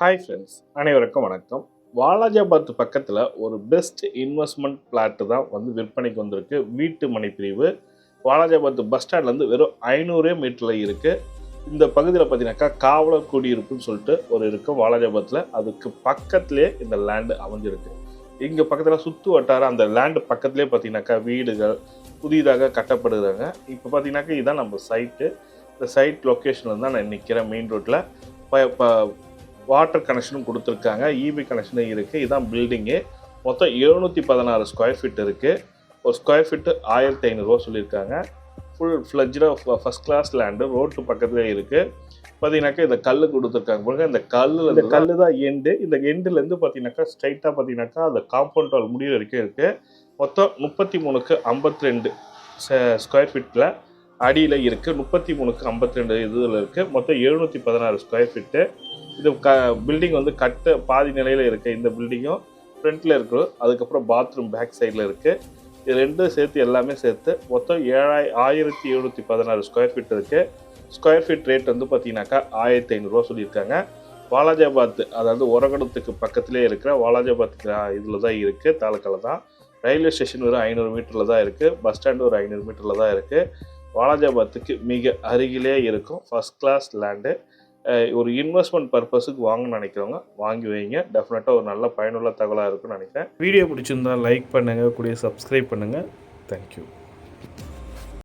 Hi friends அனைவருக்கும் வணக்கம். வாலாஜாபாத் பக்கத்தில் ஒரு பெஸ்ட் இன்வெஸ்ட்மெண்ட் பிளாட்டு தான் வந்து விற்பனைக்கு வந்திருக்கு. வீட்டு மனை பிரிவு வாலாஜாபாத் பஸ் ஸ்டாண்ட்லேருந்து வெறும் ஐநூறே மீட்டரில் இருக்குது இந்த பகுதியில் பார்த்தீங்கன்னாக்கா காவலர் குடியிருப்புன்னு சொல்லிட்டு ஒரு இருக்கும் வாலாஜாபாத்தில் அதுக்கு பக்கத்துலேயே இந்த லேண்டு அமைஞ்சிருக்கு. இங்கே பக்கத்தில் சுற்று வட்டார அந்த லேண்டு பக்கத்துலேயே பார்த்தீங்கன்னாக்கா வீடுகள் புதிதாக கட்டப்படுகிறாங்க இப்போ பார்த்தீங்கன்னாக்கா இதுதான் நம்ம சைட்டு இந்த சைட் லொக்கேஷனில் தான் நான் நிற்கிறேன் மெயின் ரோட்டில் இப்போ வாட்டர் கனெக்ஷனும் கொடுத்துருக்காங்க. இபி கனெக்ஷனும் இருக்குது இதுதான் பில்டிங்கு மொத்தம் எழுநூற்றி பதினாறு ஸ்கொயர் ஃபீட் இருக்குது ஒரு ஸ்கொயர் ஃபீட்டு ஆயிரத்தி ஐநூறுரூவா சொல்லியிருக்காங்க ஃபுல் ஃப்ளஜ்டாக ஃபஸ்ட் கிளாஸ் லேண்டு ரோட்டு பக்கத்துலேயே இருக்குது பார்த்தீங்கன்னாக்கா இந்த கல் கொடுத்துருக்காங்க. பாருங்க இந்த கல்லில் இந்த கல் தான் எண்டு இந்த எண்டுலேருந்து பார்த்தீங்கன்னாக்கா ஸ்ட்ரைட்டாக பார்த்தீங்கன்னாக்கா அந்த காம்பவுண்ட் வால் முடிவு வரைக்கும் இருக்குது மொத்தம் முப்பத்தி மூணுக்கு ஐம்பத்தி ரெண்டு ஸ்கொயர் ஃபீட்டில் அடியில் இருக்குது முப்பத்தி மூணுக்கு ஐம்பத்தி ரெண்டு இதில் இருக்குது மொத்தம் எழுநூற்றி பதினாறு ஸ்கொயர் ஃபீட்டு இது க பில்டிங் வந்து கட்ட பாதி நிலையில் இருக்குது இந்த பில்டிங்கும் ஃப்ரண்ட்டில் இருக்குது அதுக்கப்புறம் பாத்ரூம் பேக் சைடில் இருக்குது இது ரெண்டும் சேர்த்து எல்லாமே சேர்த்து மொத்தம் ஏழாய் ஆயிரத்தி எழுநூற்றி பதினாறு ஸ்கொயர் ஃபீட் இருக்குது ஸ்கொயர் ஃபீட் ரேட் வந்து பார்த்தீங்கன்னாக்கா ஆயிரத்தி ஐநூறுரூவா சொல்லியிருக்காங்க. வாலாஜாபாத் அதாவது உரகடத்துக்கு பக்கத்துலேயே இருக்கிற வாலாஜாபாத் இதில் தான் இருக்குது தாலுக்காவில் தான். ரயில்வே ஸ்டேஷன் ஒரு ஐநூறு மீட்டரில் தான் இருக்குது பஸ் ஸ்டாண்டு ஒரு ஐநூறு மீட்டரில் தான் இருக்குது வாலாஜாபாத்துக்கு மிக அருகிலே இருக்கும். ஃபஸ்ட் கிளாஸ் லேண்டு ஒரு இன்வெஸ்ட்மெண்ட் பர்பஸுக்கு வாங்கணும்னு நினைக்கிறவங்க வாங்கி வைங்க. டெஃபினட்டாக ஒரு நல்ல பயனுள்ள தகவலாக இருக்குன்னு நினைக்கிறேன். வீடியோ பிடிச்சிருந்தா லைக் பண்ணுங்கள் கூடிய சப்ஸ்கிரைப் பண்ணுங்கள் தேங்க்யூ